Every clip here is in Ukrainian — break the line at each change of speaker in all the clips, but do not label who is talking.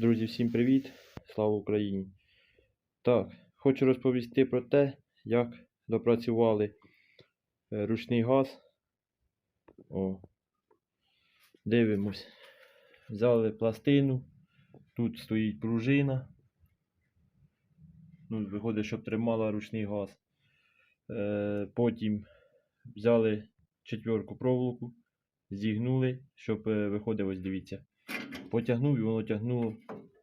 Друзі, всім привіт! Слава Україні! Так, хочу розповісти про те, як допрацювали е, ручний газ. О, дивимось. Взяли пластину, тут стоїть пружина. Ну, виходить, щоб тримала ручний газ. Е, потім взяли четверку проволоку, зігнули, щоб е, виходить, ось дивіться. Потягнув і воно тягнуло,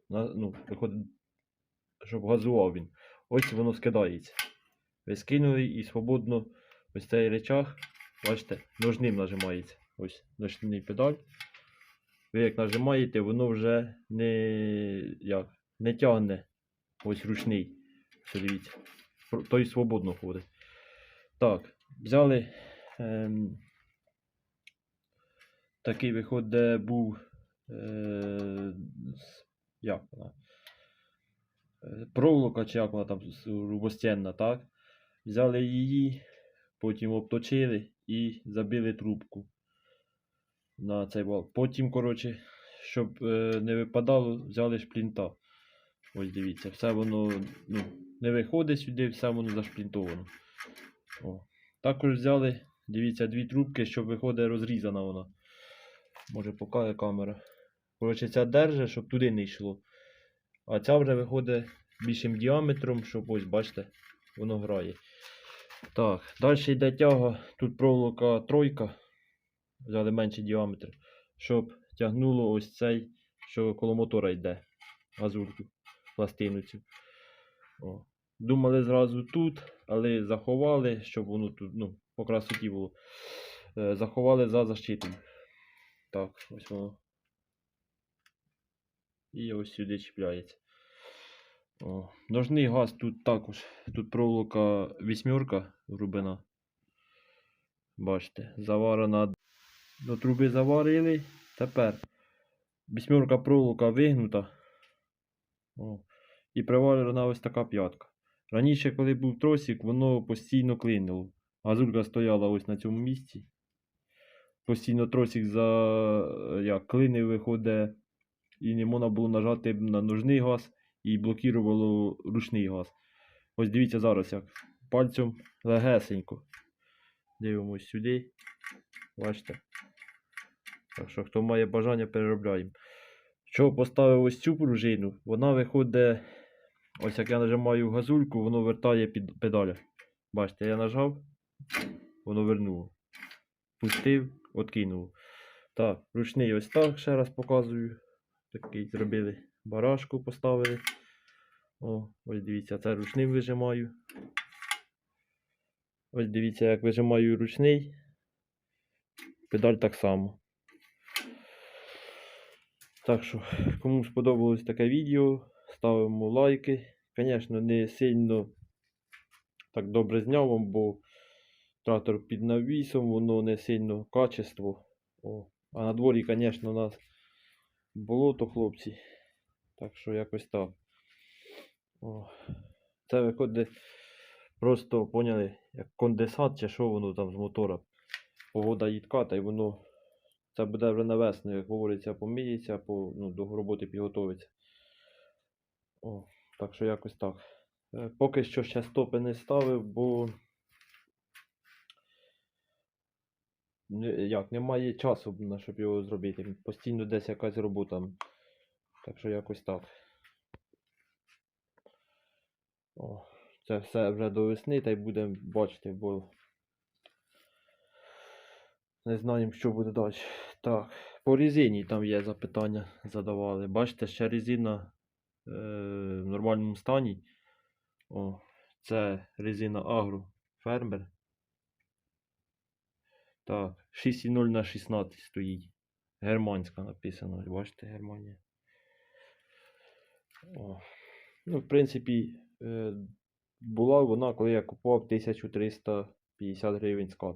ну, виходить, щоб газував він. Ось воно скидається. Ви скинули і свободно ось цей речах, бачите, ножним нажимається. Ось ножний педаль. Ви як нажимаєте, воно вже не, як, не тягне ось ручний. Все дивіться. Той свободно ходить. Так, взяли ем, такий виход, де був як вона? Е, Проволока, чи як вона там рубостенна, так? Взяли її, потім обточили і забили трубку на цей вал. Потім, коротше, щоб е, не випадало, взяли шплінта. Ось дивіться, все воно ну, не виходить сюди, все воно зашплінтовано. О. Також взяли, дивіться, дві трубки, щоб виходить розрізана вона. Може покаже камера. Коротше, ця держить, щоб туди не йшло. А ця вже виходить більшим діаметром, щоб ось, бачите, воно грає. Так, далі йде тяга. Тут проволока тройка. Взяли менший діаметр, щоб тягнуло ось цей, що коло мотора йде. Газульку, пластину цю. О. Думали зразу тут, але заховали, щоб воно тут, ну, по красоті було. Е, заховали за защитою. Так, ось воно. І ось сюди чіпляється. О. Ножний газ тут також. Тут проволока вісьмерка грубина. Бачите, заварена. До труби заварили. Тепер вісьмерка проволока вигнута. О. І приварена ось така п'ятка. Раніше, коли був тросик, воно постійно клинило. Газулька стояла ось на цьому місці. Постійно тросик за як, клинив виходить, і не можна було нажати на ножний газ і блокувало ручний газ. Ось дивіться зараз як. Пальцем легесенько. Дивимось сюди. Бачите. Так що, хто має бажання, переробляємо. Що поставив ось цю пружину, вона виходить. Ось як я нажимаю газульку, воно вертає під педаля. Бачите, я нажав, воно вернуло. Пустив, откинув. Так, ручний ось так ще раз показую. Такий зробили. Барашку поставили. О, ось дивіться, це ручним вижимаю. Ось дивіться, як вижимаю ручний. Педаль так само. Так що, кому сподобалось таке відео, ставимо лайки. Звісно, не сильно так добре зняв вам, бо трактор під навісом, воно не сильно качество. О. А на дворі, звісно, у нас болото, хлопці. Так що якось так. О. Це виходить просто поняли, як конденсат чи що воно там з мотора. Погода їдка, та й воно це буде вже на весну, як говориться, поміється, по, ну, до роботи підготовиться. О, так що якось так. Е, Поки що ще стопи не ставив, бо не- як, немає часу, щоб його зробити. Постійно десь якась робота. Так що якось так. О, це все вже до весни, та й будемо бачити, бо не знаємо, що буде далі. Так, по резині там є запитання, задавали. Бачите, ще резина е, в нормальному стані. О, це резина Агро Фермер. Так, 6,0 на 16 стоїть. Германська написано. Бачите, Германія. О. Ну, в принципі, е, була вона, коли я купував 1350 гривень скат.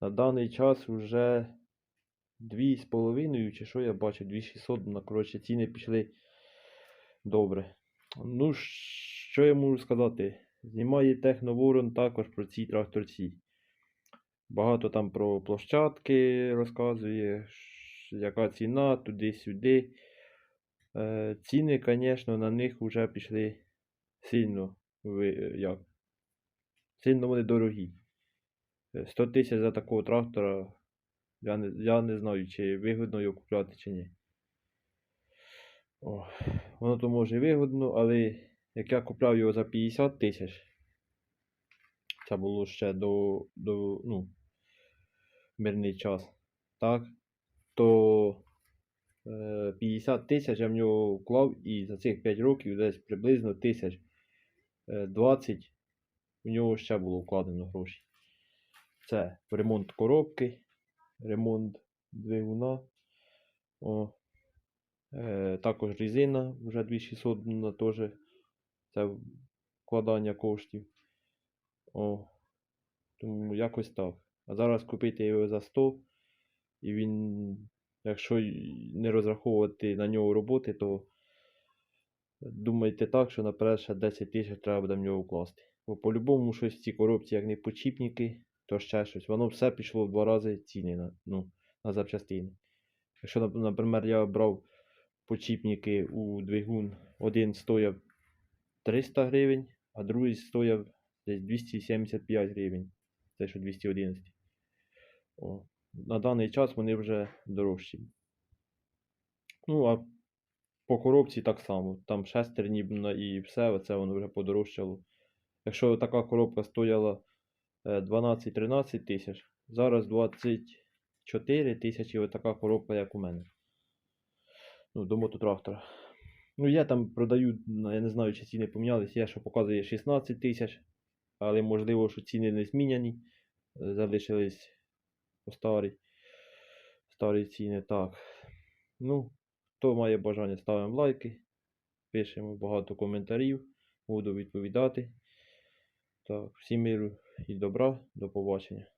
На даний час вже 2,5 чи що я бачу, 2600, ну, коротше, ціни пішли добре. Ну, що я можу сказати? Знімає Техноворон також про ці тракторці. Багато там про площадки розказує, яка ціна туди-сюди. Е, ціни, звісно, на них вже пішли сильно, е, як? Сильно вони дорогі. Е, 100 тисяч за такого трактора, я не, я не знаю, чи вигідно його купляти, чи ні. О, воно то може і вигідно, але як я купляв його за 50 тисяч, це було ще до, до ну, мирний час, так, то е, 50 тисяч я в нього вклав і за цих 5 років десь приблизно тисяч е, 20 в нього ще було вкладено гроші. Це ремонт коробки, ремонт двигуна. О, е, також резина вже 2600 на теж. Це вкладання коштів. О, тому якось так. А зараз купити його за 100, і він, якщо не розраховувати на нього роботи, то думайте так, що наперед ще 10 тисяч треба буде в нього вкласти. Бо по-любому щось в цій коробці, як не почіпники, то ще щось. Воно все пішло в два рази ціни на, ну, на запчастини. Якщо, наприклад, я брав почіпники у двигун, один стояв 300 гривень, а другий стояв десь 275 гривень. Це що 211. О, на даний час вони вже дорожчі. Ну, а по коробці так само. Там шестерні і все, оце воно вже подорожчало. Якщо така коробка стояла е, 12-13 тисяч, зараз 24 тисячі отака коробка, як у мене. Ну, до мототрактора. Ну, я там продаю, я не знаю, чи ціни помінялись, є, що показує 16 тисяч, але можливо, що ціни не зміняні, е, залишились по старі ціни. Так. Ну, хто має бажання, ставимо лайки, пишемо багато коментарів, буду відповідати. Так, всім миру і добра, до побачення.